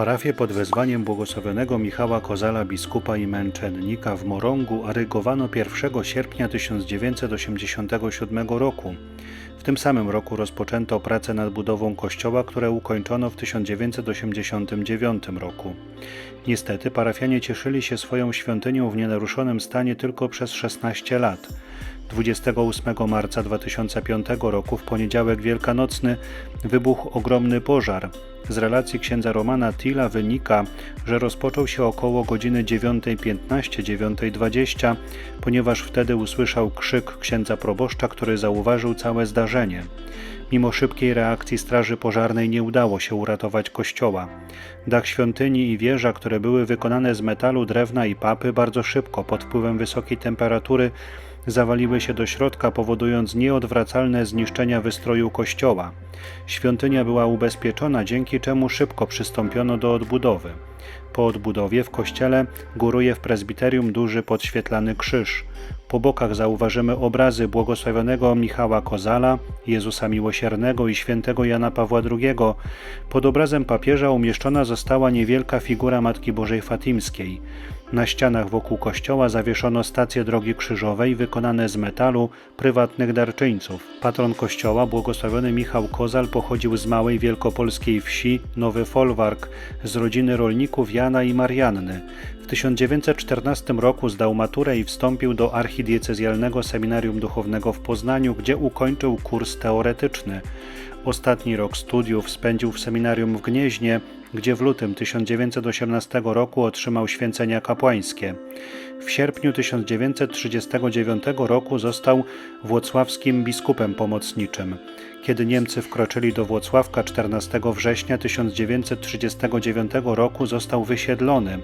Parafię pod wezwaniem błogosławionego Michała Kozala, biskupa i męczennika w Morągu arygowano 1 sierpnia 1987 roku. W tym samym roku rozpoczęto pracę nad budową kościoła, które ukończono w 1989 roku. Niestety parafianie cieszyli się swoją świątynią w nienaruszonym stanie tylko przez 16 lat. 28 marca 2005 roku, w poniedziałek wielkanocny, wybuchł ogromny pożar. Z relacji księdza Romana Tilla wynika, że rozpoczął się około godziny 9.15-9.20, ponieważ wtedy usłyszał krzyk księdza proboszcza, który zauważył całe zdarzenie. Mimo szybkiej reakcji straży pożarnej nie udało się uratować kościoła. Dach świątyni i wieża, które były wykonane z metalu, drewna i papy, bardzo szybko pod wpływem wysokiej temperatury zawaliły się do środka, powodując nieodwracalne zniszczenia wystroju kościoła. Świątynia była ubezpieczona, dzięki czemu szybko przystąpiono do odbudowy. Po odbudowie w kościele góruje w prezbiterium duży podświetlany krzyż. Po bokach zauważymy obrazy błogosławionego Michała Kozala, Jezusa Miłosiernego i świętego Jana Pawła II. Pod obrazem papieża umieszczona została niewielka figura Matki Bożej Fatimskiej. Na ścianach wokół kościoła zawieszono stacje drogi krzyżowej wykonane z metalu prywatnych darczyńców. Patron kościoła, błogosławiony Michał Kozal, pochodził z małej wielkopolskiej wsi Nowy Folwark z rodziny rolników Jana i Marianny. W 1914 roku zdał maturę i wstąpił do archidiecezjalnego seminarium duchownego w Poznaniu, gdzie ukończył kurs teoretyczny. Ostatni rok studiów spędził w seminarium w Gnieźnie, gdzie w lutym 1918 roku otrzymał święcenia kapłańskie. W sierpniu 1939 roku został włocławskim biskupem pomocniczym. Kiedy Niemcy wkroczyli do Włocławka 14 września 1939 roku został wysiedlony.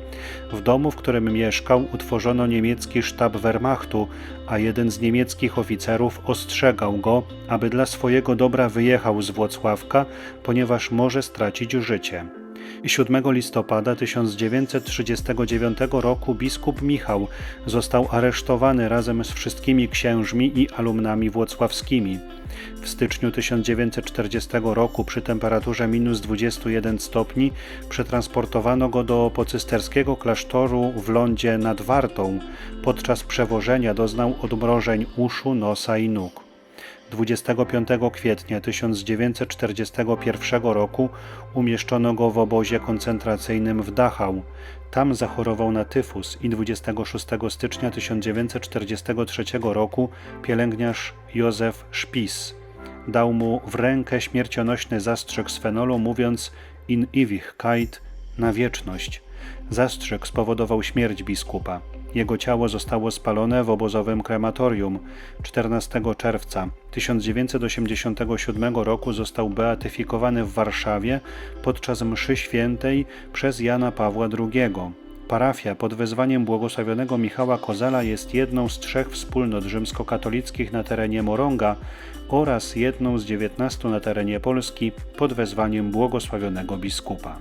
W domu, w którym mieszkał, utworzono niemiecki sztab Wehrmachtu, a jeden z niemieckich oficerów ostrzegał go, aby dla swojego dobra wyjechał z Włocławka, ponieważ może stracić życie. 7 listopada 1939 roku biskup Michał został aresztowany razem z wszystkimi księżmi i alumnami włocławskimi. W styczniu 1940 roku przy temperaturze minus 21 stopni przetransportowano go do pocysterskiego klasztoru w lądzie nad Wartą. Podczas przewożenia doznał odmrożeń uszu, nosa i nóg. 25 kwietnia 1941 roku umieszczono go w obozie koncentracyjnym w Dachau. Tam zachorował na tyfus i 26 stycznia 1943 roku pielęgniarz Józef Spis dał mu w rękę śmiercionośny zastrzyk z fenolu, mówiąc in Ewigkeit na wieczność. Zastrzyk spowodował śmierć biskupa. Jego ciało zostało spalone w obozowym krematorium. 14 czerwca 1987 roku został beatyfikowany w Warszawie podczas mszy świętej przez Jana Pawła II. Parafia pod wezwaniem błogosławionego Michała Kozala jest jedną z trzech wspólnot rzymskokatolickich na terenie Morąga oraz jedną z dziewiętnastu na terenie Polski pod wezwaniem błogosławionego biskupa.